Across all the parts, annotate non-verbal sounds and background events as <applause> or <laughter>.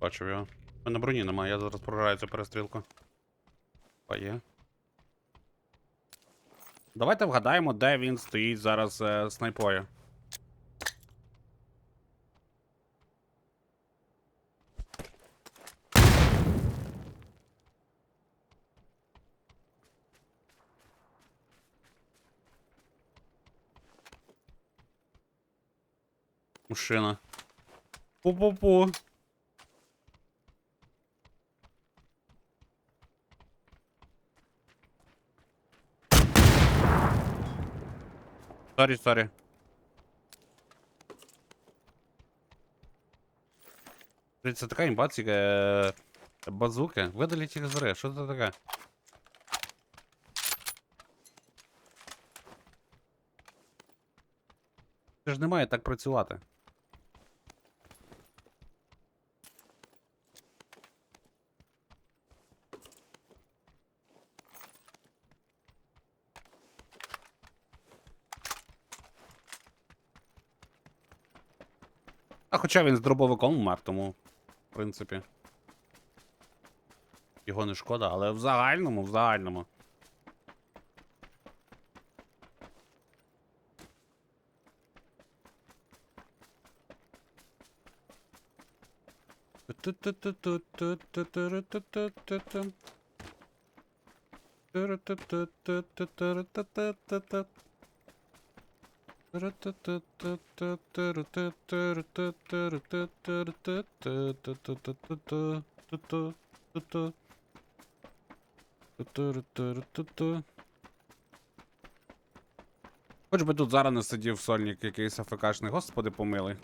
бачив його. Мене броні немає, я зараз програю цю перестрілку. А є. Давайте вгадаємо, де він стоїть зараз е, снайпою. Мужчина. Пу-пу-пу. Сорі, сорі. Блін, Це така імба, ці е, базуки. Видаліть їх з гри. Що це таке? Це ж не має так працювати. Хоча він з дробовиком вмер, тому, в принципі. Його не шкода, але в загальному, в загальному. Хоч би тут зараз не сидів сольник якийсь АФКшний, господи помилуй.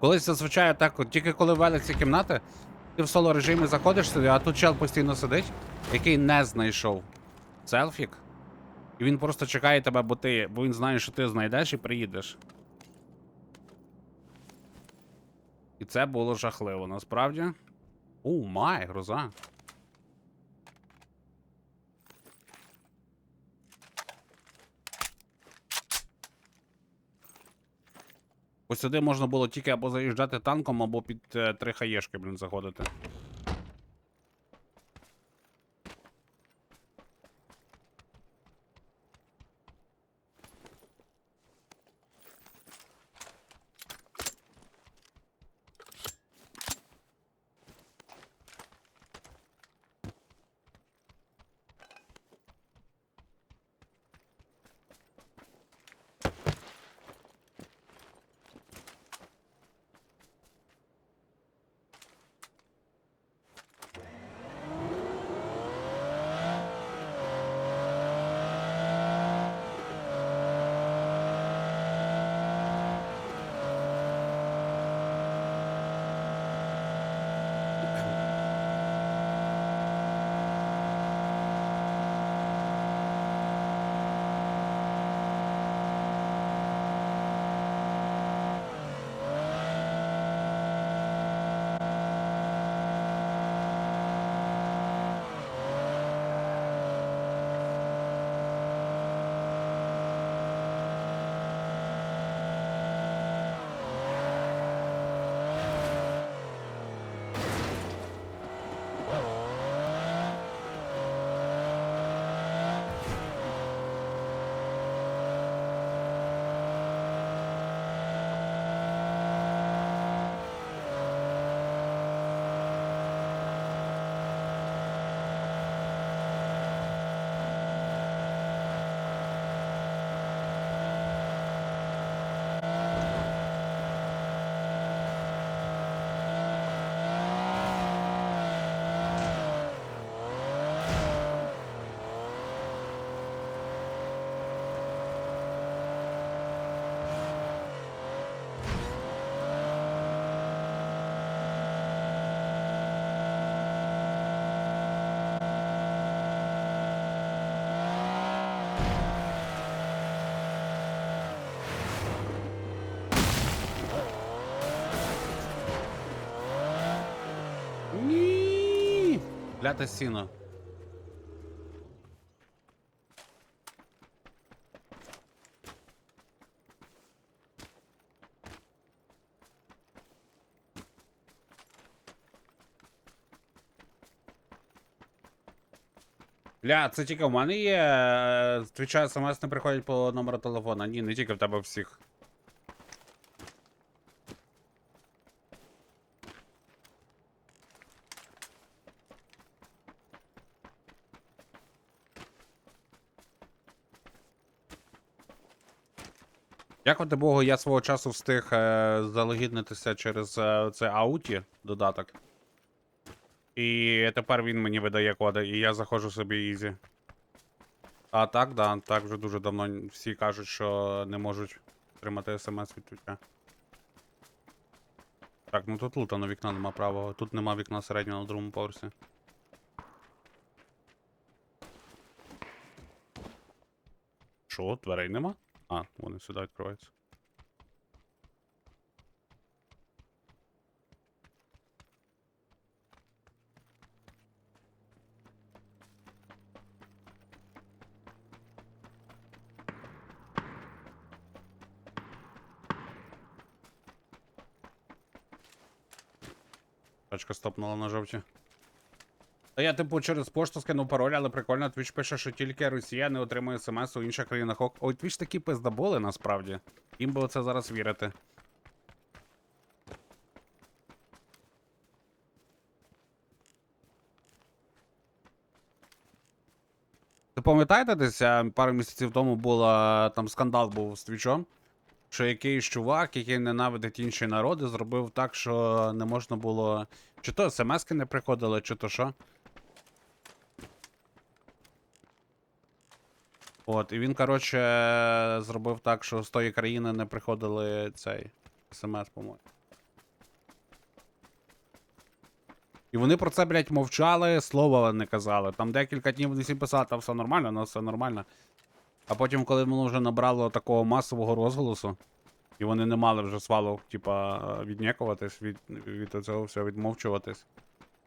Колись зазвичай так, тільки коли ввели ці кімнати, ти в соло режимі заходиш сюди, а тут чел постійно сидить, який не знайшов селфік. І він просто чекає тебе, бо ти, бо він знає, що ти знайдеш і приїдеш. І це було жахливо, насправді. Оу, май, гроза. Ось сюди можна було тільки або заїжджати танком, або під е, три хаєшки, блін, заходити. П'яте сино. Бля, це тільки в мене є. Е, е, Твіча смс не приходять по номеру телефона. Ні, не тільки в тебе всіх. Дякувати Богу, я свого часу встиг е, залогіднитися через е, це ауті додаток. І тепер він мені видає коди, і я заходжу собі ізі. А так, да, так вже дуже давно всі кажуть, що не можуть отримати смс від твіча. Так, ну тут лутано вікна нема правого. Тут нема вікна середнього на другому поверсі. Що, дверей нема? А, вони сюди відкриваються. Тачка стопнула на жовті. Та я, типу, через пошту скинув пароль, але прикольно, Twitch пише, що тільки Росія не отримує смс у інших країнах. Ой, Twitch такі пиздаболи насправді. Їм би оце зараз вірити. Ви пам'ятаєте, десь е, пару місяців тому була там скандал був з твічом, що якийсь чувак, який ненавидить інші народи, зробив так, що не можна було. Чи то смски не приходили, чи то що. От, і він, коротше, зробив так, що з тої країни не приходили цей смс, по-моєму. І вони про це, блядь, мовчали, слова не казали. Там декілька днів вони всі писали, там все нормально, у нас все нормально. А потім, коли воно вже набрало такого масового розголосу, і вони не мали вже свалок, типа, віднікуватись, від, від цього всього відмовчуватись.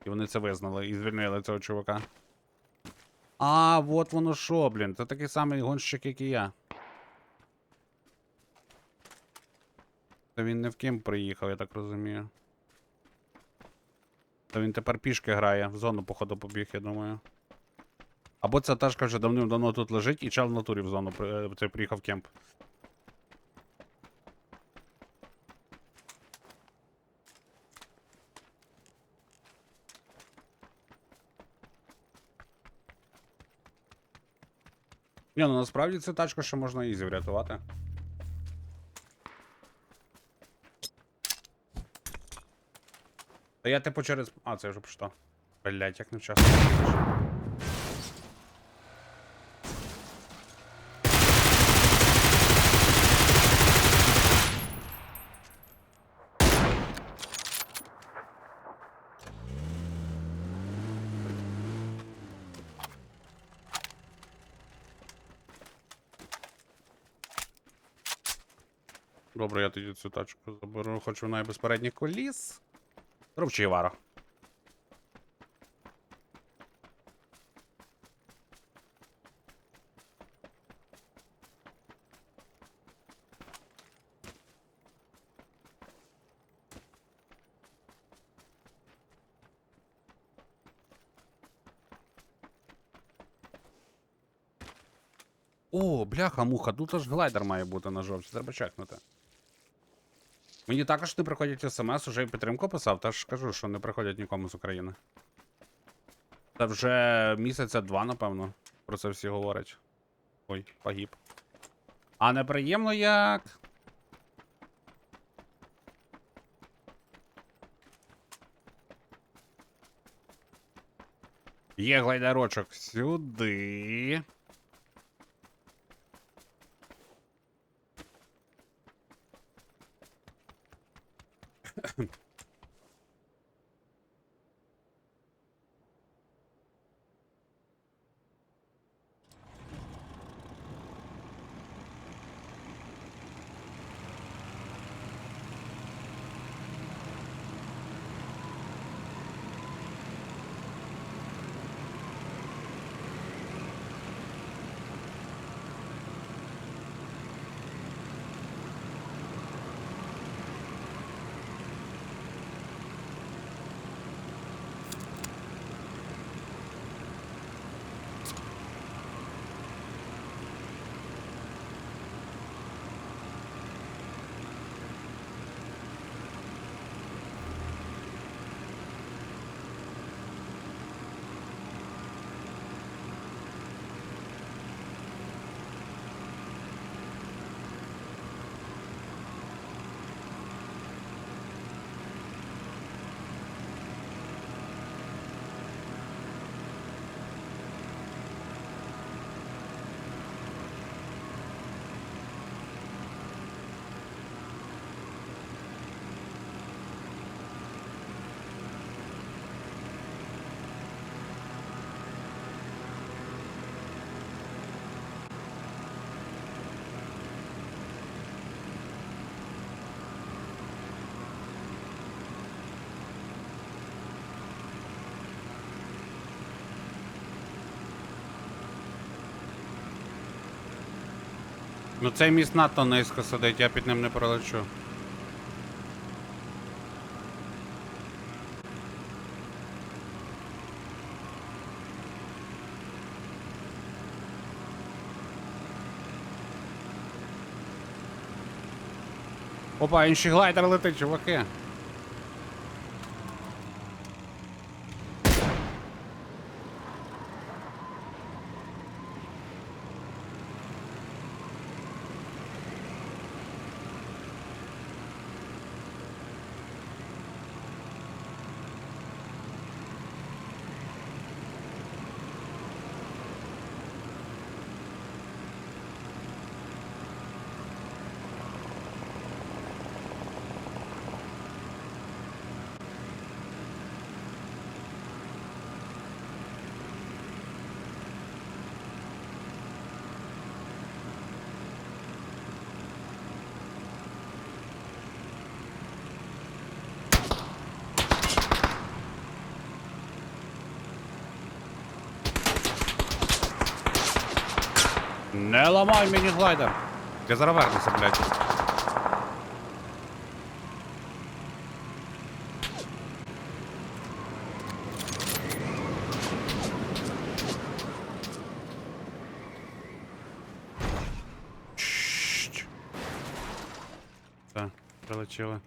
І вони це визнали і звільнили цього чувака. А, вот воно що, блін. Це такий самий гонщик, як і я. Та він не в ким приїхав, я так розумію. Та він тепер пішки грає, в зону, походу, побіг, я думаю. Або ця ташка вже давним-давно тут лежить, і чел в натурі в зону е, це приїхав кемп. Ні, ну насправді це тачка, що можна ізі врятувати. Та я типу через. А, це я вже прочитав. Блять, як невчасно. Добре, я тоді цю тачку заберу, хоч вона і без передніх коліс. Роб чи Івара. О, бляха-муха, тут аж глайдер має бути на жовті, треба чекнути. Мені також не приходять смс, уже і підтримку писав, теж кажу, що не приходять нікому з України. Це вже місяця два, напевно, про це всі говорять. Ой, погиб. А неприємно як. Є глайдарочок сюди. Ну цей міст надто низько сидить, я під ним не пролечу. Опа, інші глайдер летить, чуваки. Не ламай мені глайдер. Я зараз вернуся, блядь. Чш. Так, прилетіли.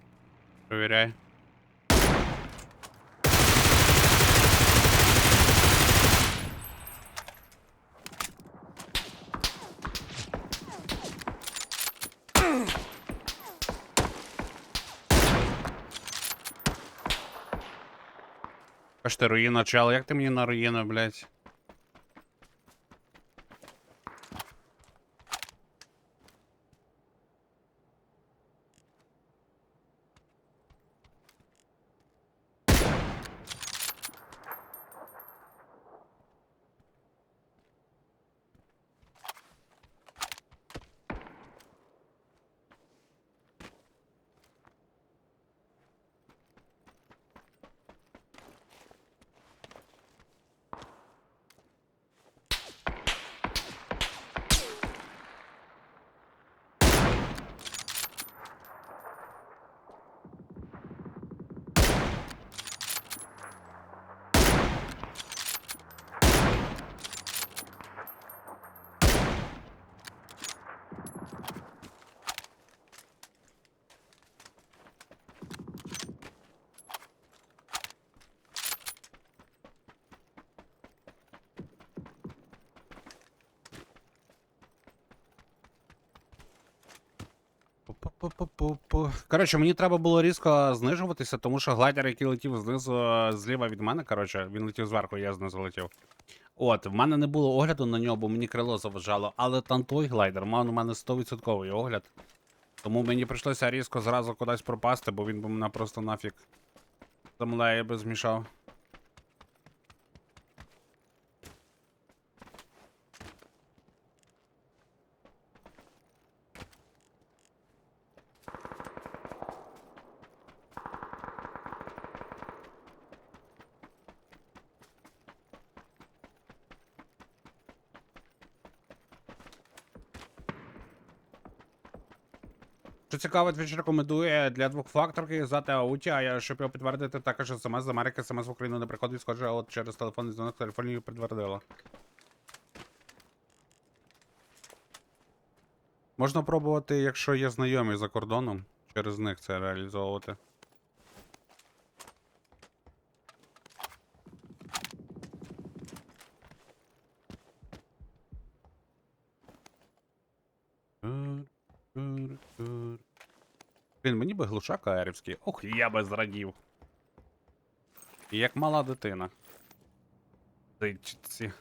Провіряй. Аж ти руїна чел, як ти мені на руїну, блядь? Коротше, мені треба було різко знижуватися, тому що глайдер, який летів знизу е, зліва від мене, коротше, він летів зверху, я знизу летів. От, в мене не було огляду на нього, бо мені крило заважало, але там той глайдер мав у мене 100% огляд. Тому мені прийшлося різко зразу кудись пропасти, бо він би мене просто нафіг землею би змішав. Цікаво, Twitch рекомендує для двохфакторки за ауті, а щоб його підтвердити, також смс з Америки, смс в Україну не приходить, схоже, от через телефонний дзвінок телефонію підтвердила. Можна пробувати, якщо є знайомі за кордоном, через них це реалізовувати. Блін, мені би глушак аерівський. Ох, я би зрадів. Як мала дитина. Дичці.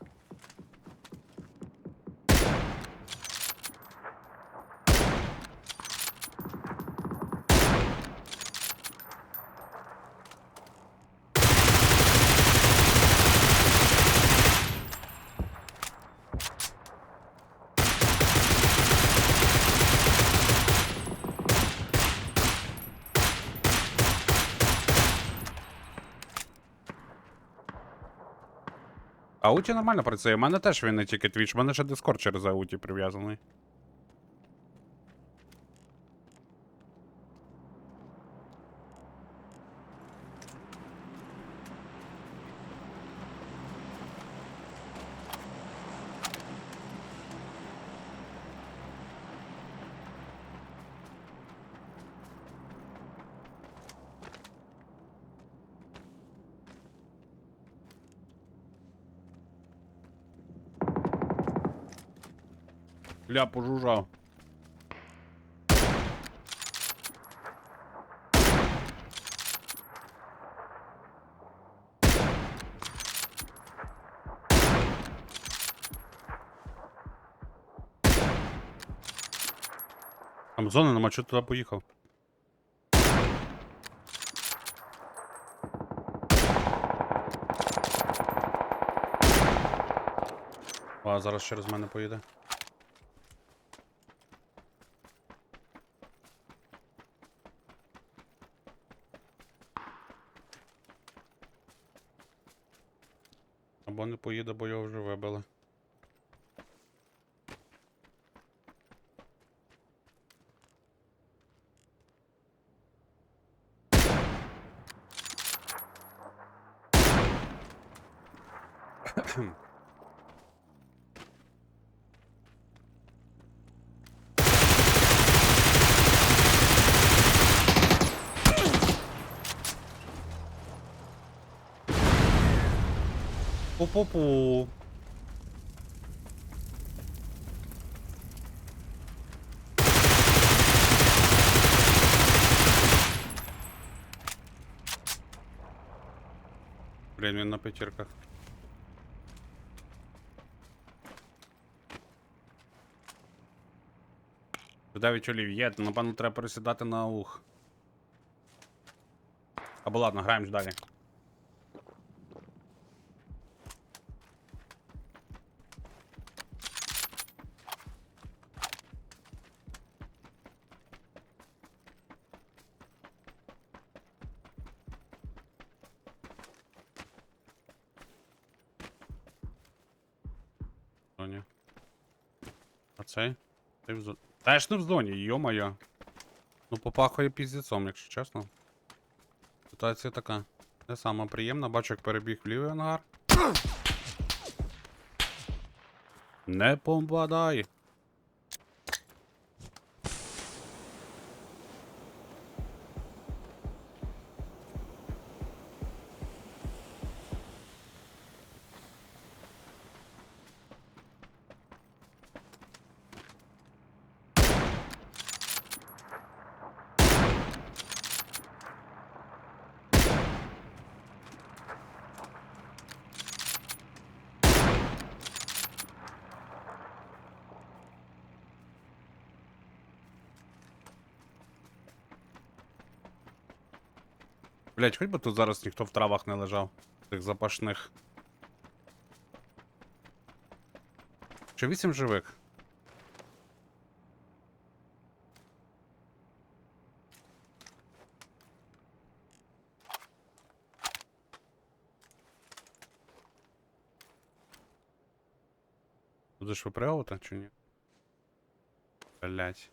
Ауті нормально працює. У мене теж він не тільки Twitch, у мене ще Discord через Ауті прив'язаний. Ля, пожужжав. Там зони нема, чого туди поїхав. А, зараз через мене поїде. Або не поїде, бо його вже вибили. <coughs> Пу-пу-пу. Блін, він на п'ятірках. Дев'ять олів'є, напевно, треба пересідати на ух. Або ладно, граємо ж далі. В зоні. А? Ти в зоні. Теж не в зоні, йо-моє. Ну, попахує піздецом, якщо чесно. Ситуація така. Не сама приємна, бачу, як перебіг в лівий ангар. Не попадай. Блять, хоч би тут зараз ніхто в травах не лежав. Тих запашних. Чи вісім живих? Будеш випрягувати чи ні? Блять.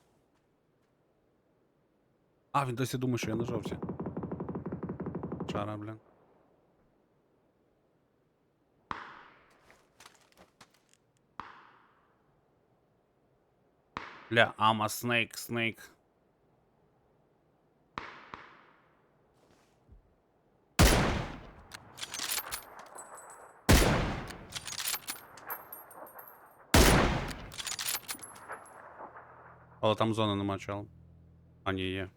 А, він досі думає, що я на жовті. Чара, блін. Бля, ама снейк, снейк. Але там зони нема чел. А, ні, є.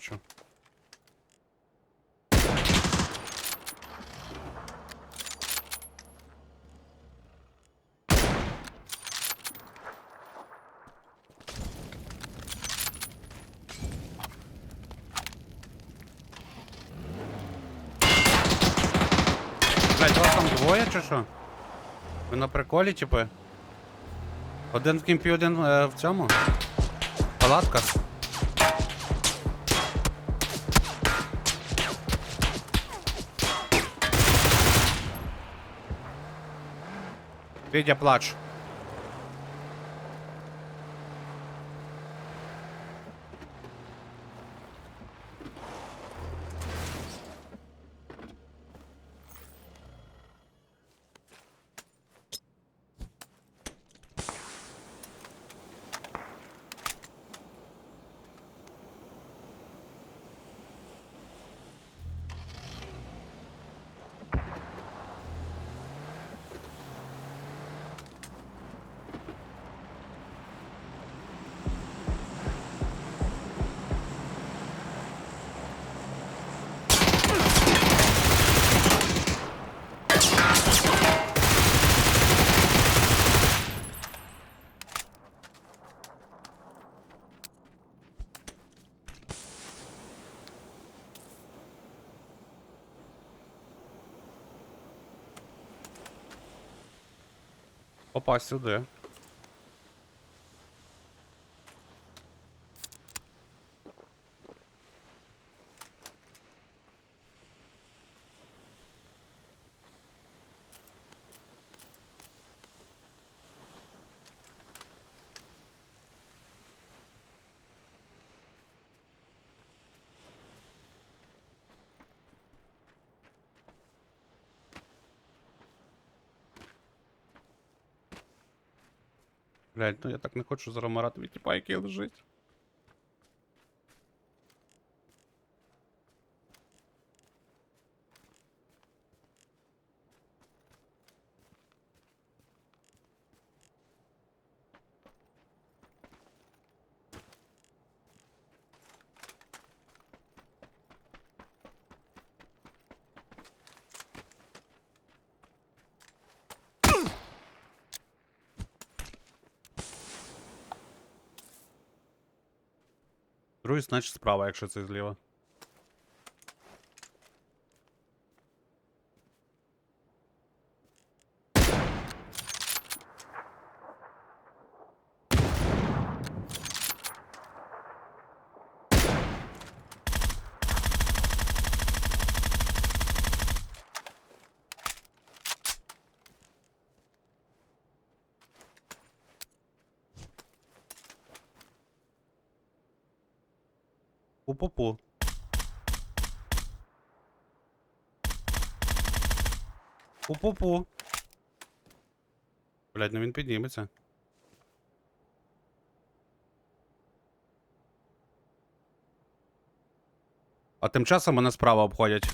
Бачу. Блять, вас там двоє чи що? Ви на приколі, типи? Один в кімпі, один е, в цьому? Палатка? Відя плач. Опа, сюди. Блядь, ну я так не хочу зараз марати від який лежить. Другий, значить, справа, якщо це зліва. Пу-пу-пу. Пу-пу-пу. Блядь, ну він підніметься. А тим часом мене справа обходять.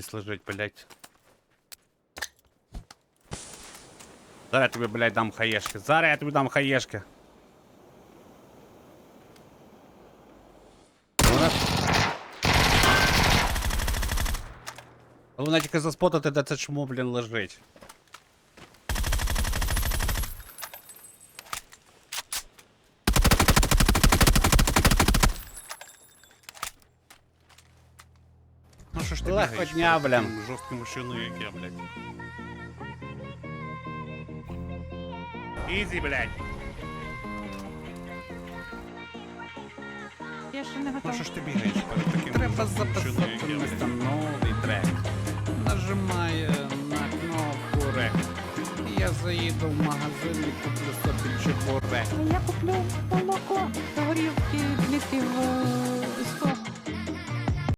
десь лежить, блядь. Зараз я тобі, блядь, дам хаєшки. Зараз я тобі дам хаєшки. Вона... Головне тільки заспотати, де це чмо, блін, лежить. Бігаєш дня, тим Жорстким мужчиною, як я, блядь. Ізі, блядь. Я ще не Ну готова. що ж ти бігаєш перед таким Треба жорстким мужчиною, як записати я, місто блядь? новий трек. Нажимаю на кнопку рек. Я заїду в магазин і куплю собі чебурек. Я куплю молоко, горілки, літів,